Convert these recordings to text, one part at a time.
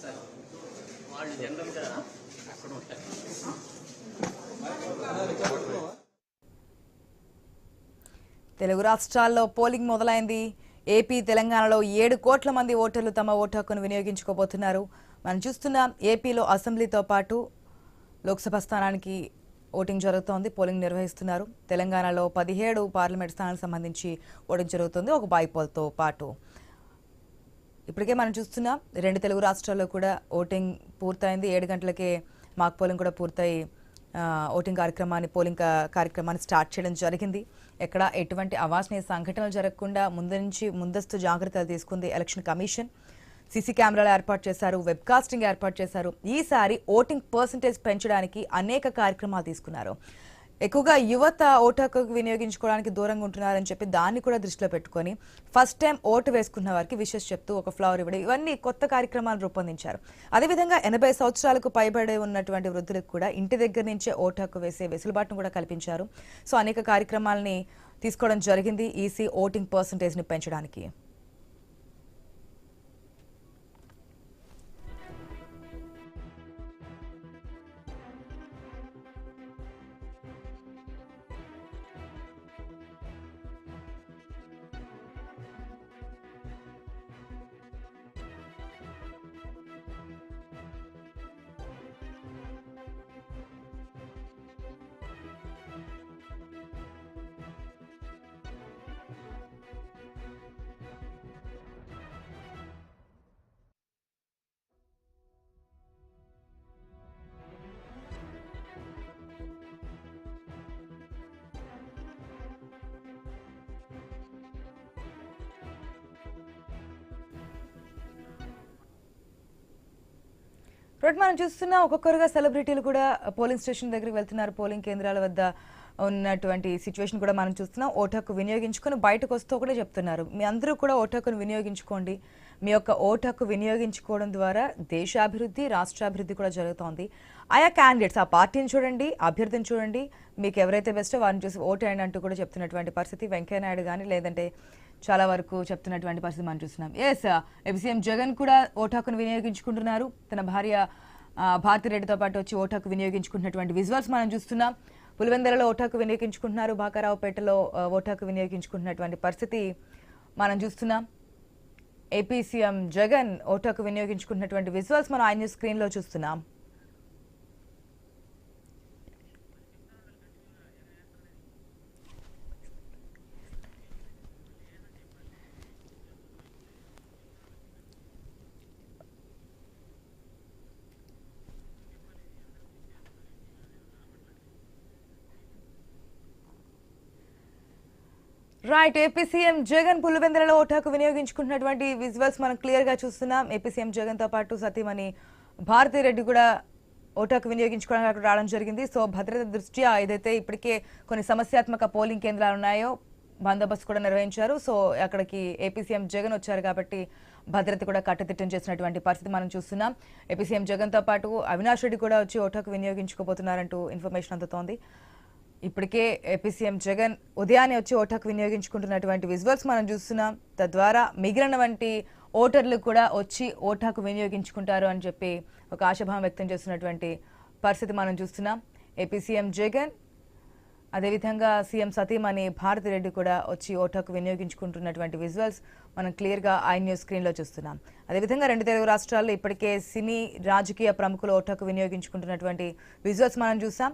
Sir వాళ్ళు జనరల్గా అక్కడ ఉంటారు తెలుగు రాష్ట్రాల్లో పోలింగ్ మొదలైంది. ఏపీ తెలంగాణలో ఏడు కోట్ల మంది ఓటర్లు తమ ఓటు హక్కును వినియోగించుకోబోతున్నారు. మనం చూస్తున్నాం ఏపీలో అసెంబ్లీతో పాటు లోక్సభ స్థానానికి ఓటింగ్ జరుగుతోంది పోలింగ్ నిర్వహిస్తున్నారు. తెలంగాణలో పదిహేడు పార్లమెంట్ స్థానాలకు సంబంధించి ఓటింగ్ జరుగుతుంది. ఒక బైపోల్తో పాటు ఇప్పటికే మనం చూస్తున్నాం రెండు తెలుగు రాష్ట్రాల్లో కూడా ఓటింగ్ పూర్తయింది. ఏడు గంటలకే మాక్ పోలింగ్ కూడా పూర్తయి ఓటింగ్ కార్యక్రమాన్ని పోలింగ్ కార్యక్రమాన్ని స్టార్ట్ చేయడం జరిగింది. ఎక్కడ ఎటువంటి అవాసనీయ సంఘటనలు జరగకుండా ముందు నుంచి ముందస్తు జాగ్రత్తలు తీసుకుంది ఎలక్షన్ కమిషన్. సీసీ కెమెరాలు ఏర్పాటు చేశారు వెబ్కాస్టింగ్ ఏర్పాటు చేశారు. ఈసారి ఓటింగ్ పర్సంటేజ్ పెంచడానికి అనేక కార్యక్రమాలు తీసుకున్నారు. ఎక్కువగా యువత ఓటు హక్కు వినియోగించుకోవడానికి దూరంగా ఉంటున్నారని చెప్పి దాన్ని కూడా దృష్టిలో పెట్టుకొని ఫస్ట్ టైం ఓటు వేసుకున్న వారికి విషెస్ చెప్తూ ఒక ఫ్లవర్ ఇవ్వడం ఇవన్నీ కొత్త కార్యక్రమాలు రూపొందించారు. అదేవిధంగా ఎనభై సంవత్సరాలకు పైబడి ఉన్నటువంటి వృద్ధులకు కూడా ఇంటి దగ్గర నుంచే ఓటు హక్కు వేసే వెసులుబాటును కూడా కల్పించారు. సో అనేక కార్యక్రమాలని తీసుకోవడం జరిగింది ఈసీ ఓటింగ్ పర్సంటేజ్ని పెంచడానికి. ఇప్పుడు మనం చూస్తున్న ఒక్కొక్కరుగా సెలబ్రిటీలు కూడా పోలింగ్ స్టేషన్ దగ్గరికి వెళ్తున్నారు. పోలింగ్ కేంద్రాల వద్ద ఉన్నటువంటి సిచ్యువేషన్ కూడా మనం చూస్తున్నాం ఓటు హక్కు వినియోగించుకొని బయటకు వస్తూ కూడా చెప్తున్నారు. మీ అందరూ కూడా ఓటు హక్కును వినియోగించుకోండి. మీ యొక్క ఓటు హక్కు వినియోగించుకోవడం ద్వారా దేశాభివృద్ధి రాష్ట్రాభివృద్ధి కూడా జరుగుతోంది. ఆయా క్యాండిడేట్స్ ఆ పార్టీని చూడండి అభ్యర్థిని చూడండి. మీకు ఎవరైతే బెస్టో వారిని చూసి ఓటేయండి అంటూ కూడా చెప్తున్నటువంటి పరిస్థితి. వెంకయ్యనాయుడు కానీ లేదంటే చాలా వరకు చెప్తున్నటువంటి పరిస్థితి మనం చూస్తున్నాం. ఎస్ సీఎం uh, జగన్ కూడా ఓటాకును వినియోగించుకుంటున్నారు. తన భార్య భారతిరెడ్డితో పాటు వచ్చి ఓటాకు వినియోగించుకున్నటువంటి వినియోగించుకుంటున్నటువంటి విజువల్స్ మనం చూస్తున్నాం. పులివెందరలో ఓటాకు వినియోగించుకుంటున్నారు. బాకారావుపేటలో ఓటాకు వినియోగించుకుంటున్నటువంటి పరిస్థితి మనం చూస్తున్నాం. ఏపీ సీఎం జగన్ ఓటాకు వినియోగించుకున్నటువంటి వినియోగించుకుంటున్నటువంటి విజువల్స్ మనం ఆయన స్క్రీన్లో చూస్తున్నాం. రైట్ ఏపీ సీఎం జగన్ పులివెందులలో ఓటాకు వినియోగించుకుంటున్నటువంటి విజువల్స్ మనం క్లియర్గా చూస్తున్నాం. ఏపీ సీఎం జగన్తో పాటు సతీమణి భారతిరెడ్డి కూడా ఓటాకు వినియోగించుకోవడానికి అక్కడ రావడం జరిగింది. సో భద్రత దృష్ట్యా ఏదైతే ఇప్పటికే కొన్ని సమస్యాత్మక పోలింగ్ కేంద్రాలు ఉన్నాయో బందోబస్తు కూడా నిర్వహించారు. సో అక్కడికి ఏపీ సీఎం జగన్ వచ్చారు కాబట్టి భద్రత కూడా కట్టుదిట్టం చేసినటువంటి పరిస్థితి మనం చూస్తున్నాం. ఏపీ సీఎం జగన్తో పాటు అవినాష్ రెడ్డి కూడా వచ్చి ఓటాకు వినియోగించుకోబోతున్నారంటూ ఇన్ఫర్మేషన్ అందుతోంది. ఇప్పటికే ఏపీ సీఎం జగన్ ఉదయాన్నే వచ్చి ఓటాకు వినియోగించుకుంటున్నటువంటి విజువల్స్ మనం చూస్తున్నాం. తద్వారా మిగిలిన వంటి ఓటర్లు కూడా వచ్చి ఓటాకు వినియోగించుకుంటారు అని చెప్పి ఒక ఆశాభావం వ్యక్తం చేస్తున్నటువంటి పరిస్థితి మనం చూస్తున్నాం. ఏపీ సీఎం జగన్ అదేవిధంగా సీఎం సతీమణి భారతిరెడ్డి కూడా వచ్చి ఓటాకు వినియోగించుకుంటున్నటువంటి విజువల్స్ మనం క్లియర్గా ఐ న్యూస్ స్క్రీన్లో చూస్తున్నాం. అదేవిధంగా రెండు తెలుగు రాష్ట్రాల్లో ఇప్పటికే సినీ రాజకీయ ప్రముఖులు ఓటాకు వినియోగించుకుంటున్నటువంటి విజువల్స్ మనం చూసాం.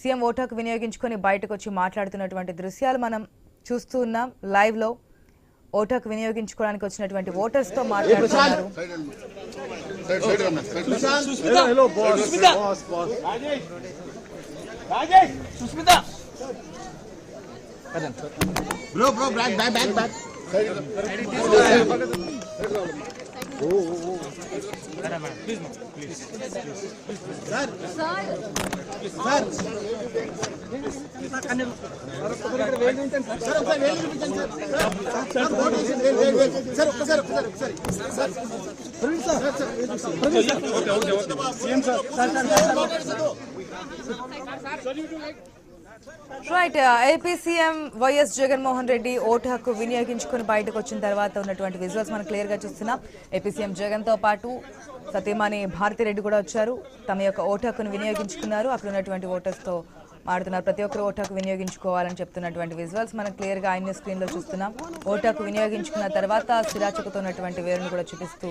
సీఎం ఓటాకు వినియోగించుకొని బయటకు వచ్చి మాట్లాడుతున్నటువంటి దృశ్యాలు మనం చూస్తూ ఉన్నాం. లైవ్లో ఓటాకు వినియోగించుకోవడానికి వచ్చినటువంటి ఓటర్స్తో మాట్లాడుతున్నారు. Bro, bro, back, back, back, sir right AP CM YS Jaganmohan Reddy vote హక్కు వినియోగించుకుని బయటకు వచ్చిన తర్వాత ఉన్నటువంటి విజువల్స్ మనం క్లియర్గా చూస్తున్నాం. ఏపీ సీఎం జగన్తో పాటు సతీమణి భారతిరెడ్డి కూడా వచ్చారు. తమ యొక్క ఓటు వినియోగించుకున్నారు. అక్కడ ఉన్నటువంటి ఓటర్స్తో మాడుతున్నారు. ప్రతి ఒక్కరు ఓటు వినియోగించుకోవాలని చెప్తున్నటువంటి విజువల్స్ మనం క్లియర్గా ఆయన స్క్రీన్లో చూస్తున్నాం. ఓటు వినియోగించుకున్న తర్వాత సిరాచుకుతో ఉన్నటువంటి వేరును కూడా చూపిస్తూ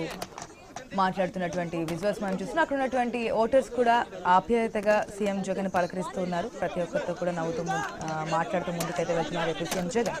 మాట్లాడుతున్నటువంటి విజువల్స్ మనం చూస్తున్నాం. అక్కడ ఉన్నటువంటి ఓటర్స్ కూడా ఆప్యాయతగా సీఎం జగన్ పలకరిస్తూ ఉన్నారు. ప్రతి ఒక్కరితో కూడా నవ్వుతూ మాట్లాడుతూ ముందుకైతే వెళ్తున్నారు సీఎం జగన్.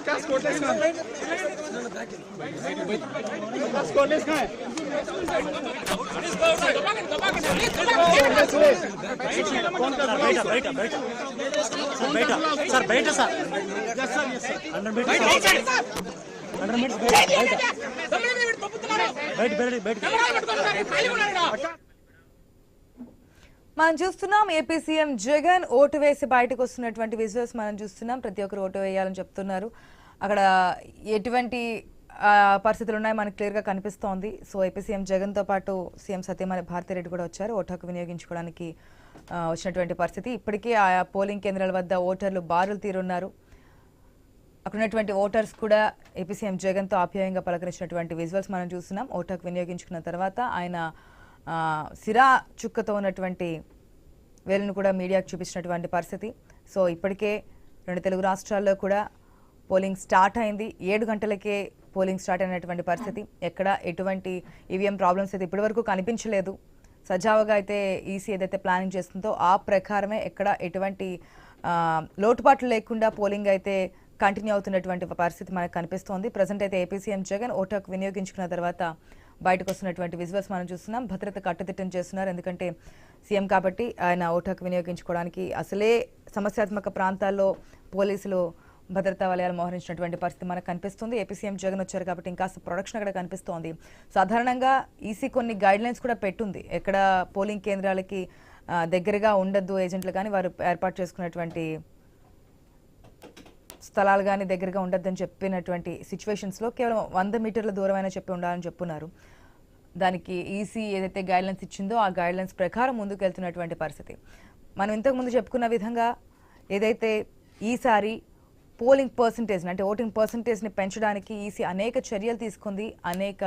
क्या स्कोर लेस कहाँ है स्कोर लेस कहाँ है कौन कर बैठा बैठा बैठा सर बैठा सर बैठ sir yes sir yes sir under बैठा अंडर बैठा बैठा बैठ बैठ बैठ మనం చూస్తున్నాం ఏపీ సీఎం జగన్ ఓటు వేసి బయటకు వస్తున్నటువంటి విజువల్స్ మనం చూస్తున్నాం. ప్రతి ఒక్కరు ఓటు వేయాలని చెప్తున్నారు. అక్కడ ఎటువంటి పరిస్థితులు ఉన్నాయి మనకు క్లియర్గా కనిపిస్తోంది. సో ఏపీ సీఎం జగన్తో పాటు సీఎం సత్యమణి భారతిరెడ్డి కూడా వచ్చారు. ఓటు హక్కు వినియోగించుకోవడానికి వచ్చినటువంటి పరిస్థితి. ఇప్పటికే ఆయా పోలింగ్ కేంద్రాల వద్ద ఓటర్లు బారులు తీరున్నారు. అక్కడ ఉన్నటువంటి ఓటర్స్ కూడా ఏపీ సీఎం జగన్తో ఆప్యాయంగా పలకరించినటువంటి విజువల్స్ మనం చూస్తున్నాం. ఓటాకు వినియోగించుకున్న తర్వాత ఆయన సిరా చుక్కతో ఉన్నటువంటి వేలును కూడా మీడియాకు చూపించినటువంటి పరిస్థితి. సో ఇప్పటికే రెండు తెలుగు రాష్ట్రాల్లో కూడా పోలింగ్ స్టార్ట్ అయింది. ఏడు గంటలకే పోలింగ్ స్టార్ట్ అయినటువంటి పరిస్థితి. ఎక్కడ ఎటువంటి ఈవీఎం ప్రాబ్లమ్స్ అయితే ఇప్పటివరకు కనిపించలేదు. సజావుగా అయితే ఈసీ ఏదైతే ప్లానింగ్ చేస్తుందో ఆ ప్రకారమే ఎక్కడ ఎటువంటి లోటుపాట్లు లేకుండా పోలింగ్ అయితే కంటిన్యూ అవుతున్నటువంటి పరిస్థితి మనకు కనిపిస్తోంది. ప్రజెంట్ అయితే ఏపీ సీఎం జగన్ ఓటాకు వినియోగించుకున్న తర్వాత బయటకు వస్తున్నటువంటి విజువల్స్ మనం చూస్తున్నాం. భద్రత కట్టుదిట్టం చేస్తున్నారు. ఎందుకంటే సీఎం కాబట్టి ఆయన ఓటాకు వినియోగించుకోవడానికి అసలే సమస్యాత్మక ప్రాంతాల్లో పోలీసులు భద్రతా వలయాలు మోహరించినటువంటి పరిస్థితి మనకు కనిపిస్తుంది. ఏపీ సీఎం జగన్ వచ్చారు కాబట్టి ఇంకా ప్రొడక్షన్ అక్కడ కనిపిస్తోంది. సాధారణంగా ఈసీ కొన్ని గైడ్ లైన్స్ కూడా పెట్టుంది. ఎక్కడ పోలింగ్ కేంద్రాలకి దగ్గరగా ఉండద్దు ఏజెంట్లు కానీ వారు ఏర్పాటు చేసుకున్నటువంటి స్థలాలు కానీ దగ్గరగా ఉండొద్దని చెప్పినటువంటి సిచ్యువేషన్స్లో కేవలం వంద మీటర్ల దూరమైనా చెప్పి ఉండాలని చెప్పున్నారు. దానికి ఈసీ ఏదైతే గైడ్లైన్స్ ఇచ్చిందో ఆ గైడ్లైన్స్ ప్రకారం ముందుకు వెళ్తున్నటువంటి పరిస్థితి. మనం ఇంతకు ముందు చెప్పుకున్న విధంగా ఏదైతే ఈసారి పోలింగ్ పర్సంటేజ్ అంటే ఓటింగ్ పర్సంటేజ్ని పెంచడానికి ఈసీ అనేక చర్యలు తీసుకుంది అనేక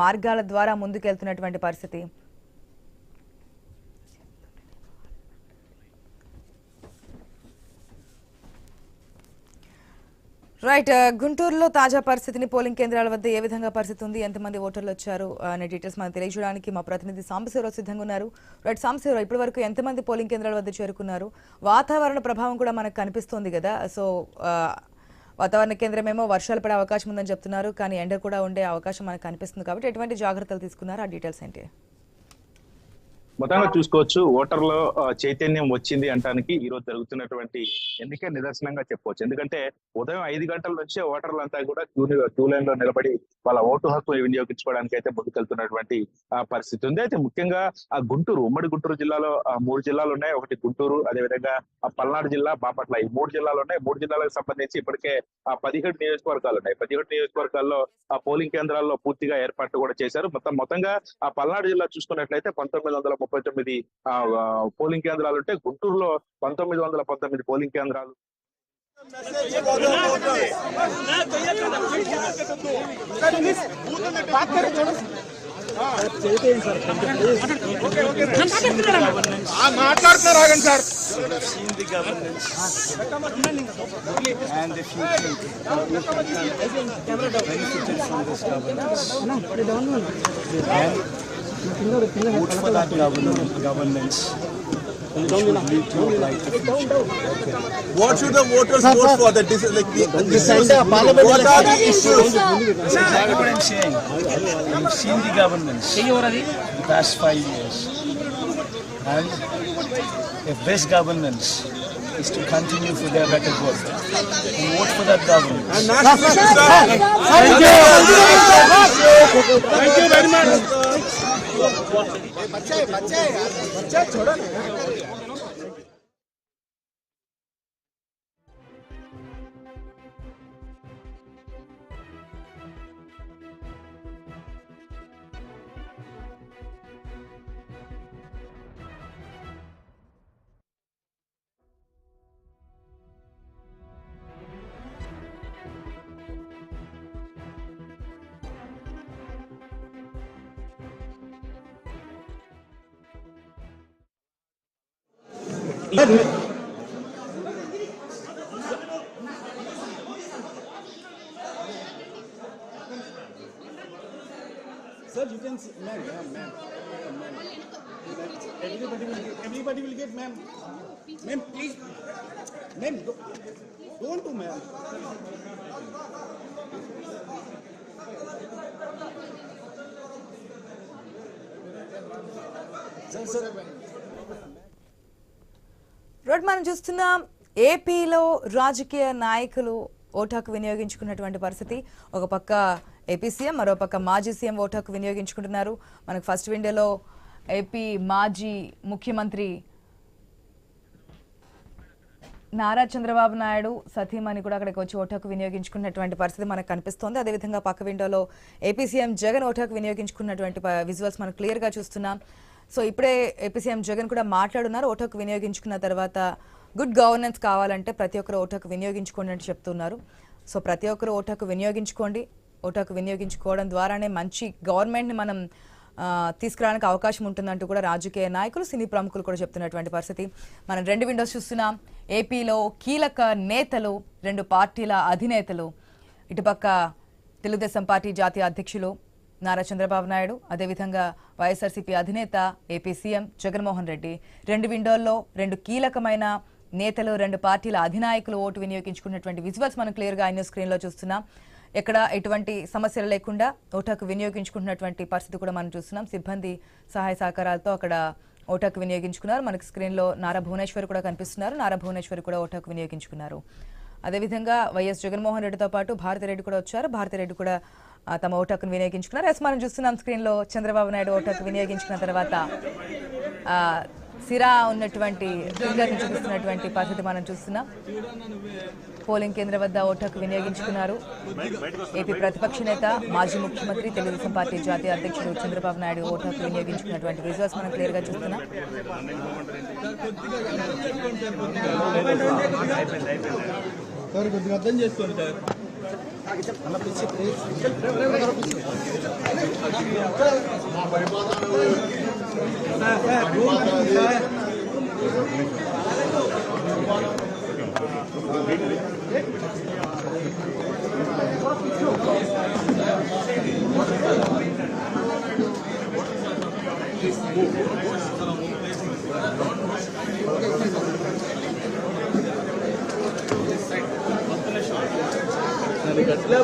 మార్గాల ద్వారా ముందుకెళ్తున్నటువంటి పరిస్థితి. రైట్ uh, గుంటూరులో తాజా పరిస్థితిని పోలింగ్ కేంద్రాల వద్ద ఏ విధంగా పరిస్థితి ఉంది? ఎంతమంది ఓటర్లు వచ్చారు? అనే డీటెయిల్స్ మనం తెలియజేయడానికి మా ప్రతినిధి సాంబశివరావు సిద్ధంగా ఉన్నారు. రైట్ సాంబశివరావు ఇప్పటి వరకు ఎంతమంది పోలింగ్ కేంద్రాల వద్ద చేరుకున్నారు? వాతావరణ ప్రభావం కూడా మనకు కనిపిస్తుంది కదా. సో వాతావరణ కేంద్రం ఏమో వర్షాలు పడే అవకాశం ఉందని చెప్తున్నారు. కానీ ఎండ కూడా ఉండే అవకాశం మనకు కనిపిస్తుంది కాబట్టి ఎటువంటి జాగ్రత్తలు తీసుకున్నారు? ఆ డీటెయిల్స్ ఏంటి? మొత్తంగా చూసుకోవచ్చు. ఓటర్లో చైతన్యం వచ్చింది అంటానికి ఈ రోజు జరుగుతున్నటువంటి ఎన్నిక నిదర్శనంగా చెప్పవచ్చు. ఎందుకంటే ఉదయం ఐదు గంటల నుంచే ఓటర్లంతా కూడా క్యూ క్యూ లైన్లో నిలబడి వాళ్ళ ఓటు హక్కు వినియోగించుకోవడానికి అయితే ముందుకెళ్తున్నటువంటి ఆ, పరిస్థితి ఉంది. అయితే ముఖ్యంగా ఆ గుంటూరు ఉమ్మడి గుంటూరు జిల్లాలో ఆ, మూడు జిల్లాలు ఉన్నాయి. ఒకటి గుంటూరు అదేవిధంగా ఆ పల్నాడు జిల్లా బాపట్ల ఈ మూడు జిల్లాలు ఉన్నాయి. మూడు జిల్లాలకు సంబంధించి ఇప్పటికే ఆ పదిహేడు నియోజకవర్గాలు ఉన్నాయి. పదిహేడు నియోజకవర్గాల్లో ఆ పోలింగ్ కేంద్రాల్లో పూర్తిగా ఏర్పాట్లు కూడా చేశారు. మొత్తం మొత్తంగా ఆ పల్నాడు జిల్లా చూసుకున్నట్లయితే పంతొమ్మిది వందల ముప్పై తొమ్మిది పోలింగ్ కేంద్రాలు ఉంటే గుంటూరులో పంతొమ్మిది వందల పంతొమ్మిది పోలింగ్ కేంద్రాలు. మాట్లాడుతున్నారు? ఆగండి sir governance the governance and the future benefited from this governance. And good for that governance, governance What should the voters vote for? The dis- like the, the issues, what are the issues? Exactly what I'm saying. You've seen the governance the past five years. And if this governance is to continue for their better good, then vote for that governance. And national issues, sir. Thank you very much. बच्चे बच्चे बच्चे छोड़ो Sir, you can, see- ma'am, ma'am, ma'am. Everybody will, get- everybody will get, ma'am. Ma'am, please. Ma'am, don't, don't do, ma'am. Sir, sir. Road మనం చూస్తున్నాం ఏపీలో రాజకీయ నాయకులు ఓటాకు వినియోగించుకున్నటువంటి పరిస్థితి. ఒక పక్క ఏపీ సీఎం మరోపక్క మాజీ సీఎం ఓటాకు వినియోగించుకుంటున్నారు. మనకు ఫస్ట్ విండోలో ఏపీ మాజీ ముఖ్యమంత్రి నారా చంద్రబాబు నాయుడు సతీమణి కూడా అక్కడికి వచ్చి ఓటాకు వినియోగించుకున్నటువంటి పరిస్థితి మనకు కనిపిస్తోంది. అదేవిధంగా పక్క విండోలో ఏపీ సీఎం జగన్ ఓటాకు వినియోగించుకున్నటువంటి విజువల్స్ మనం క్లియర్గా చూస్తున్నాం. సో ఇప్పుడే ఏపీసీఎం జగన్ కూడా మాట్లాడున్నారు ఓటాకు వినియోగించుకున్న తర్వాత గుడ్ గవర్నెన్స్ కావాలంటే ప్రతి ఒక్కరు ఓటాకు వినియోగించుకోండి అని చెప్తున్నారు. సో ప్రతి ఒక్కరు ఓటాకు వినియోగించుకోండి. ఓటాకు వినియోగించుకోవడం ద్వారానే మంచి గవర్నమెంట్ని మనం తీసుకురావడానికి అవకాశం ఉంటుందంటూ కూడా రాజకీయ నాయకులు సినీ ప్రముఖులు కూడా చెప్తున్నటువంటి పరిస్థితి. మనం రెండు విండోస్ చూస్తున్నాం. ఏపీలో కీలక నేతలు రెండు పార్టీల అధినేతలు ఇటుపక్క తెలుగుదేశం పార్టీ జాతీయ అధ్యక్షులు నారా చంద్రబాబు నాయుడు అదేవిధంగా వైఎస్ఆర్సీపీ అధినేత ఏపీ సీఎం జగన్మోహన్ రెడ్డి. రెండు విండోల్లో రెండు కీలకమైన నేతలు రెండు పార్టీల అధినాయకులు ఓటు వినియోగించుకున్నటువంటి విజువల్స్ మనం క్లియర్గా ఆయన స్క్రీన్లో చూస్తున్నాం. ఎక్కడ ఎటువంటి సమస్యలు లేకుండా ఓటాకు వినియోగించుకుంటున్నటువంటి పరిస్థితి కూడా మనం చూస్తున్నాం. సిబ్బంది సహాయ సహకారాలతో అక్కడ ఓటాకు వినియోగించుకున్నారు. మనకి స్క్రీన్లో నారా భువనేశ్వర్ కూడా కనిపిస్తున్నారు. నారా భువనేశ్వర్ కూడా ఓటాకు వినియోగించుకున్నారు. అదేవిధంగా వైఎస్ జగన్మోహన్ రెడ్డితో పాటు భారతిరెడ్డి కూడా వచ్చారు. భారతిరెడ్డి కూడా తమ ఓటకును వినియోగించుకున్నారు. ఎస్ మనం చూస్తున్నాం స్క్రీన్లో చంద్రబాబు నాయుడు ఓటకు వినియోగించుకున్న తర్వాత సిరా ఉన్నటువంటి ఫింగర్ని చూపిస్తున్నటువంటి పరిస్థితి మనం చూస్తున్నాం. పోలింగ్ కేంద్రం వద్ద ఓటకు వినియోగించుకున్నారు. ఏపీ ప్రతిపక్ష నేత మాజీ ముఖ్యమంత్రి తెలుగుదేశం పార్టీ జాతీయ అధ్యక్షుడు చంద్రబాబు నాయుడు ఓటకు వినియోగించుకున్నటువంటి విజువల్స్ మనం క్లియర్గా చూస్తున్నాం సార్ కొద్దిగా అర్థం చేసుకోండి సార్. పరిపాలన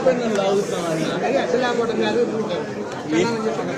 ఇబ్బందులు అవుతున్నాయి అది అసలు లేకపోవడం కాదు చెప్పండి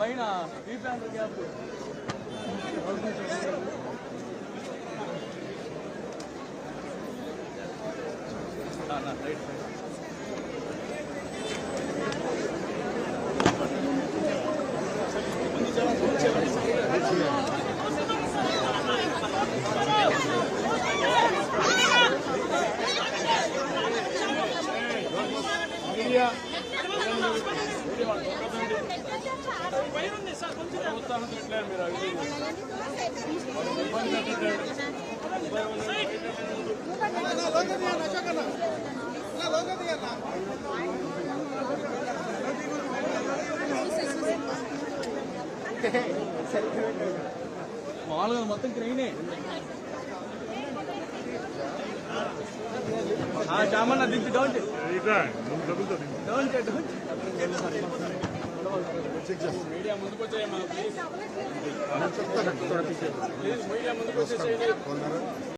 పైన ఈ ప్రాంతం గ్యాప్ రైట్ మామూలుగా మొత్తం క్రెయినే చామన్న దించి డౌన్ డౌన్ మీడియా ముందుకు వచ్చేయమ్మా ప్లీజ్ మీడియా ముందుకు వచ్చేసేయండి.